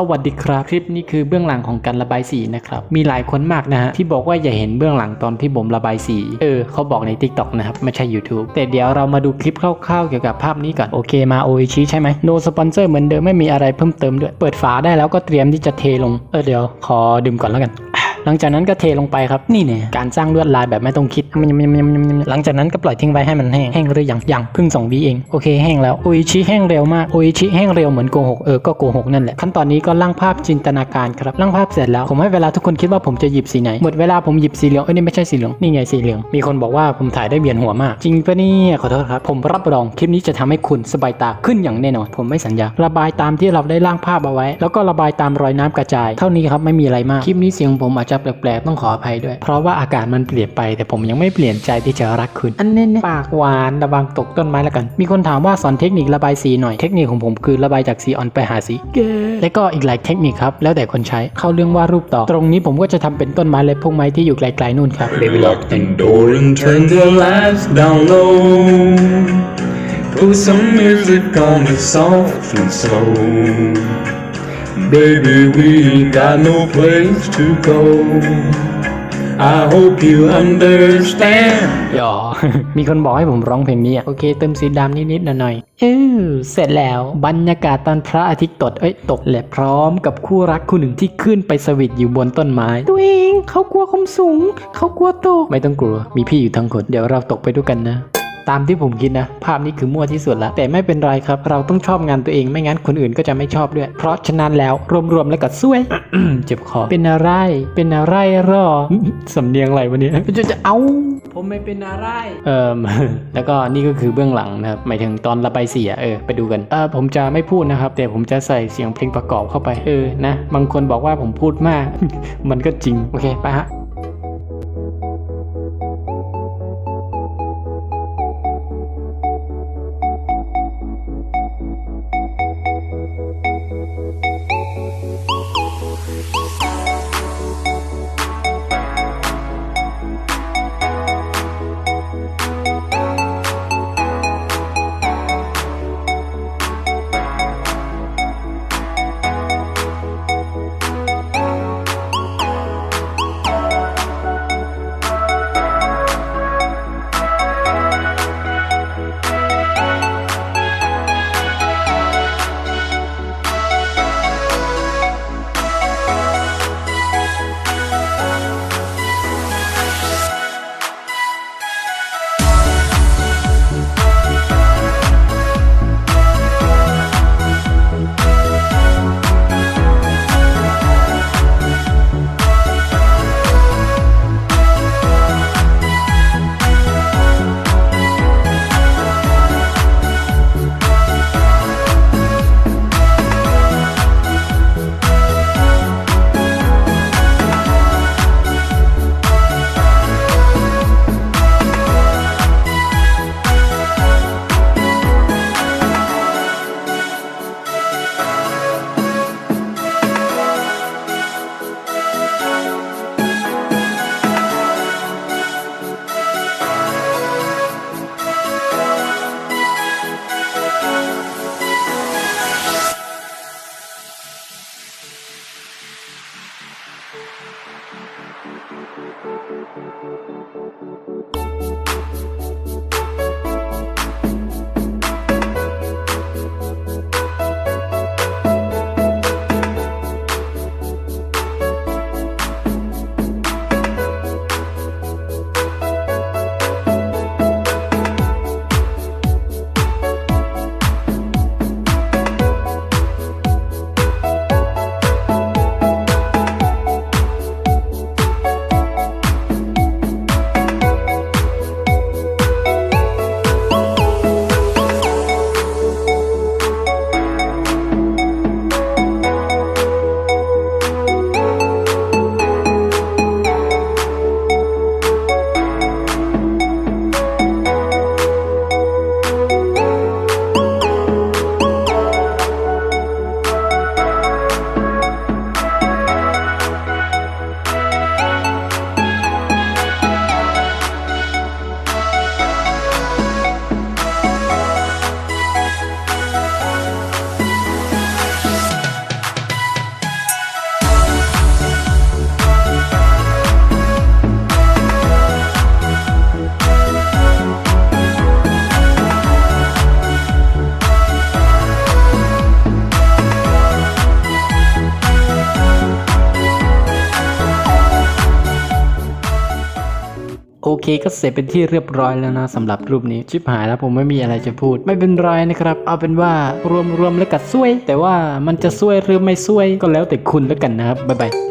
สวัสดีครับ คลิปนี้คือเบื้องหลังของการระบายสีนะครับ มีหลายคนมากนะฮะที่บอกว่าอย่าเห็นเบื้องหลังตอนที่ผมระบายสี เออเขาบอกใน Tik t o อกนะครับ ไม่ใช่ YouTube แต่เดี๋ยวเรามาดูคลิปคร่าวๆเกี่ยวกับภาพนี้ก่อน โอเคมาโออิชิใช่ไหม no sponsor เหมือนเดิมไม่มีอะไรเพิ่มเติมด้วย เปิดฝาได้แล้วก็เตรียมที่จะเทลง เออเดี๋ยวขอดื่มก่อนแล้วกัน หลังจากนั้นก็เทลงไปครับนี่เนี่ยการสร้างลวดลายแบบไม่ต้องคิดหลังจากนั้นก็ปล่อยทิ้งไว้ให้มันแห้งแห้งหรือยังยังเพิ่งสองวิเองโอเคแห้งแล้วโออิชิแห้งเร็วมากโออิชิแห้งเร็วเหมือนโกหกเออก็โกหกนั่นแหละขั้นตอนนี้ก็ร่างภาพจินตนาการครับร่างภาพเสร็จแล้วผมให้เวลาทุกคนคิดว่าผมจะหยิบสีไหนหมดเวลาผมหยิบสีเหลืองเอ้ยนี่ไม่ใช่สีเหลืองนี่ไงสีเหลืองมีคนบอกว่าผมถ่ายได้เบียนหัวมาก จริงปะเนี่ยขอโทษครับ ผมรับรองคลิปนี้จะทำให้คุณสบายตาขึ้นอย่างแน่นอน ผมไม่สัญญา ระบายตามที่เราได้ร่างภาพเอาไว้ แล้วก็ระบายตามรอยน้ำกระจาย เท่านี้ครับไม่มีอะไรมากคลิปนี้เสียงผมอาจจะแปลกๆต้องขออภัยด้วย เพราะว่าอากาศมันเปลี่ยนไป แต่ผมยังไม่เปลี่ยนใจที่จะรักคุณอันนี้ปากหวานระวังตกต้นไม้แล้วกัน มีคนถามว่าสอนเทคนิคระบายสีหน่อยเทคนิคของผมคือระบายจากสีอ่อนไปหาสีเกและก็อีกหลายเทคนิคครับแล้วแต่คนใช้เข้าเรื่องวาดรูปต่อ ตรงนี้ผมก็จะทำเป็นต้นไม้และพวกไม้ที่อยู่ไกลๆนู่นครับ Lock the door and turn the lights down low. Put some music on it soft and slow. Baby, we ain't got no place to go. I hope you understand. หยอ มีคนบอกให้ผมร้องเพลงนี้อะ โอเค เติมสีดำนิดๆหน่อยๆเออเสร็จแล้วบรรยากาศตอนพระอาทิตย์ตกเอ้ยตกและพร้อมกับคู่รักคู่หนึ่งที่ขึ้นไปสวิตอยู่บนต้นไม้ ตัวเองเขากลัวความสูง เขากลัวตก ไม่ต้องกลัว มีพี่อยู่ทั้งคน เดี๋ยวเราตกไปด้วยกันนะ ตามที่ผมคิดนะ ภาพนี้คือมั่วที่สุดละแต่ไม่เป็นไรครับ เราต้องชอบงานตัวเองไม่งั้นคนอื่นก็จะไม่ชอบด้วย เพราะฉะนั้นแล้วรวมๆแล้วก็ซวยเจ็บคอเป็นอะไร เป็นอะไรหรอสำเนียงอะไรวะเนี่ยจะจะเอาผมไม่เป็นอะไรเอ่มแล้วก็นี่ก็คือเบื้องหลังนะครับหมายถึงตอนระบายสีอะเออไปดูกันเออผมจะไม่พูดนะครับ แต่ผมจะใส่เสียงเพลงประกอบเข้าไปเออนะบางคนบอกว่าผมพูดมาก มันก็จริงโอเคไปฮะ โอเคก็เสร็จเป็นที่เรียบร้อยแล้วนะสำหรับรูปนี้ชิบหายแล้วผมไม่มีอะไรจะพูด ไม่เป็นไรนะครับ เอาเป็นว่ารวมๆแล้วกัดซวย แต่ว่ามันจะซวยหรือไม่ซวยก็แล้วแต่คุณแล้วกันนะครับบ๊ายบาย